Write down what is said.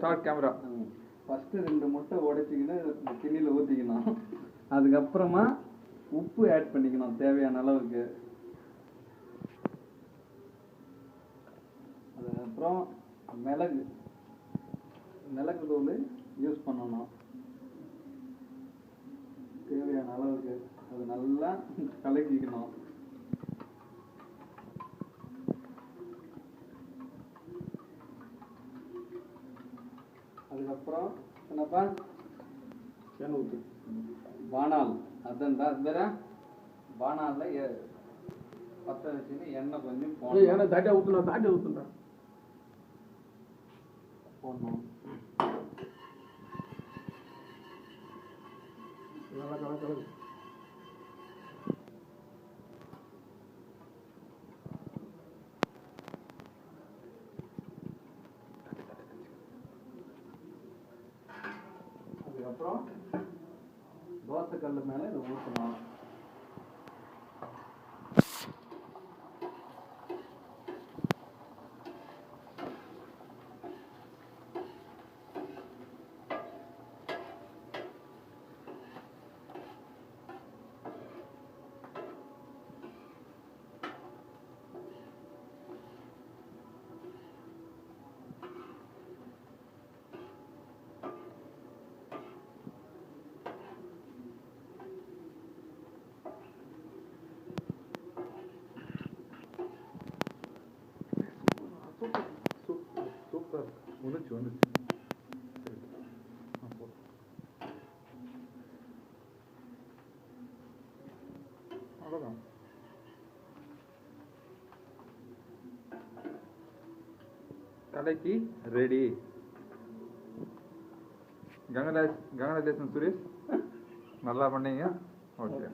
Start camera first ரெண்டு முட்டை உடைச்சிக்கின்னு இந்த கிண்ணியில் ஊற்றிக்கணும் அதுக்கப்புறமா உப்பு ஆட் பண்ணிக்கணும் தேவையான அளவுக்கு. அதுக்கப்புறம் மிளகு. மிளகு தூள் யூஸ் பண்ணணும். தேவையான அளவுக்கு. அது நல்லா கலக்கிக்கணும். அதுக்கப்புறம் என்னப்பா ஊற்றி பானால். அதான் அது பேர பானாலில் எ பற்ற வச்சுன்னு எண்ணெய் கொஞ்சம் போடணும். எண்ணெய் தாட்டியா ஊற்றுனா தாட்டியா ஊற்றுன்றா போடணும். நல்லா கலக்கு கலக்கு அதுக்கப்புறம் தோசைக்கல் மேலே இதை ஊற்றணும் வந்துச்சு. வந்துச்சு அவ்வளோதான் கடைக்கு ரெடி கங்கராஜ் கங்கராஜேசன் சுரேஷ். நல்லா பண்ணீங்க. ஓகே.